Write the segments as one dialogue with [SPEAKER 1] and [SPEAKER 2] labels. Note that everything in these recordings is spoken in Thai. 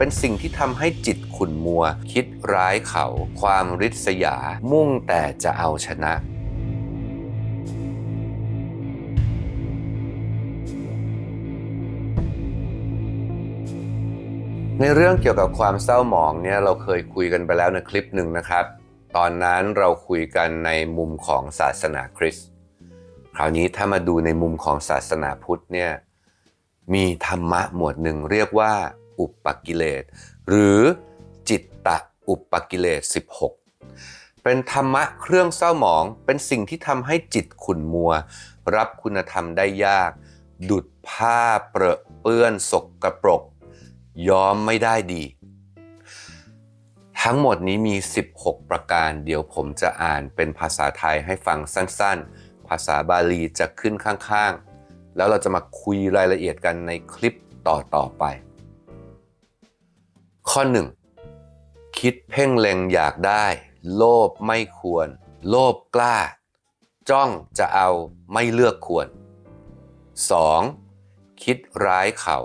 [SPEAKER 1] เป็นสิ่งที่ทำให้จิตขุ่นมัว คิดร้ายเขา ความริษยา มุ่งแต่จะเอาชนะในเรื่องเกี่ยวกับความเศร้าหมองเนี่ยเราเคยคุยกันไปแล้วในคลิปหนึ่งนะครับ ตอนนั้นเราคุยกันในมุมของศาสนาคริสต์คราวนี้ถ้ามาดูในมุมของศาสนาพุทธเนี่ยมีธรรมะหมวดหนึ่งเรียกว่า อุปกิเลส หรือจิตตะอุปกิเลส 16 เป็นธรรมะเครื่องเศร้าหมองเป็นสิ่งที่ทำให้จิตขุ่นมัว รับคุณธรรมได้ยาก ดุดผ้าเปรอะเปื้อนสกกระปรกยอมไม่ได้ดี ทั้งหมดนี้มี 16 ประการ เดี๋ยวผมจะอ่านเป็นภาษาไทยให้ฟังสั้นๆ ภาษาบาลีจะขึ้นข้างๆ แล้วเราจะมาคุยรายละเอียดกันในคลิปต่อๆไป ข้อ 1 คิดเพ่งเล็งอยากได้ โลภไม่ควร โลภกล้า จ้องจะเอาไม่เลือกควร 2. คิดร้ายเขา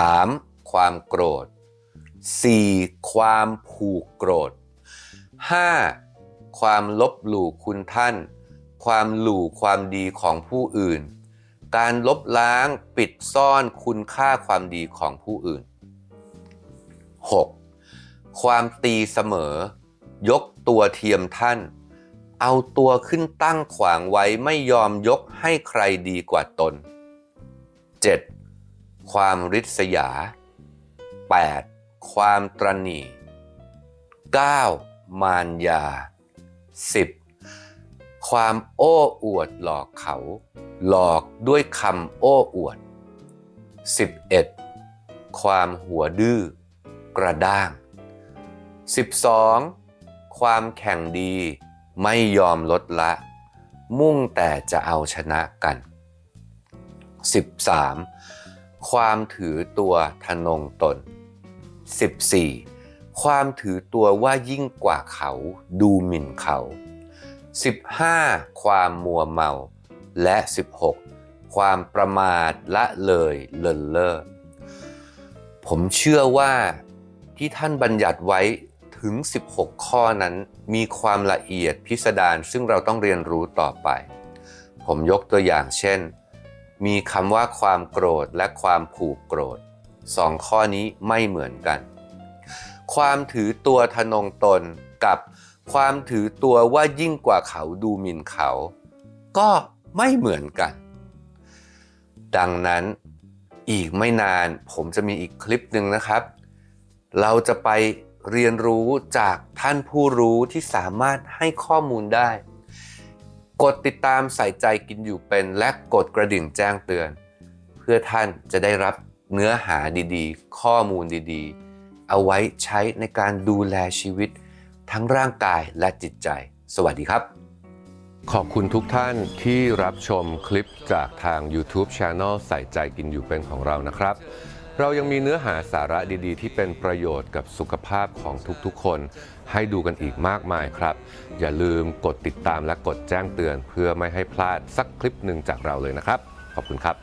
[SPEAKER 1] 3. ความโกรธ 4. ความผูกโกรธ 5. ความลบหลู่คุณท่าน ความหลู่ความดีของผู้อื่น การลบล้างปิดซ่อนคุณค่าความดีของผู้อื่น 6. ความตีเสมอ ยกตัวเทียมท่าน เอาตัวขึ้นตั้งขวางไว้ไม่ยอมยกให้ใครดีกว่าตน 7. ความริษยา 8. ความตรณี 9. มารยา 10. ความโอ้อวดหลอกเขา หลอกด้วยคำโอ้อวด 11. ความหัวดื้อ กระด้าง 12. ความแข่งดีไม่ยอมลดละ มุ่งแต่จะเอาชนะกัน 13. ความถือตัวทะนงตน 14. ความถือตัวว่ายิ่งกว่าเขาดูหมิ่นเขา 15. ความมัวเมา และ 16. ความประมาทละเลยเลินเล่อผมเชื่อว่า ที่ท่านบัญญัติไว้ถึง 16 ข้อนั้นมีความละเอียดพิสดารซึ่งเราต้องเรียนรู้ต่อไป ผมยกตัวอย่างเช่น มีคำว่าความโกรธและความผูกโกรธสองข้อนี้ไม่เหมือนกัน ความถือตัวทะนงตนกับความถือตัวว่ายิ่งกว่าเขาดูหมิ่นเขา ก็ไม่เหมือนกัน ดังนั้นอีกไม่นานผมจะมีอีกคลิปหนึ่งนะครับ เราจะไปเรียนรู้จากท่านผู้รู้ที่สามารถให้ข้อมูลได้ กดติดตามใส่ใจกินอยู่เป็น และกดกระดิ่งแจ้งเตือน เพื่อท่านจะได้รับเนื้อหาดีๆ ข้อมูลดีๆ เอาไว้ใช้ในการดูแลชีวิต ทั้งร่างกายและจิตใจ สวัสดีครับ ขอบคุณทุกท่านที่รับชมคลิปจากทาง YouTube Channel ใส่ใจกินอยู่เป็นของเรานะครับ เรายังมีเนื้อหาสาระดีๆ ที่เป็นประโยชน์กับสุขภาพของทุกๆ คน ให้ดูกันอีกมากมายครับ อย่าลืมกดติดตามและกดแจ้งเตือน เพื่อไม่ให้พลาดสักคลิปหนึ่งจากเราเลยนะครับ ขอบคุณครับ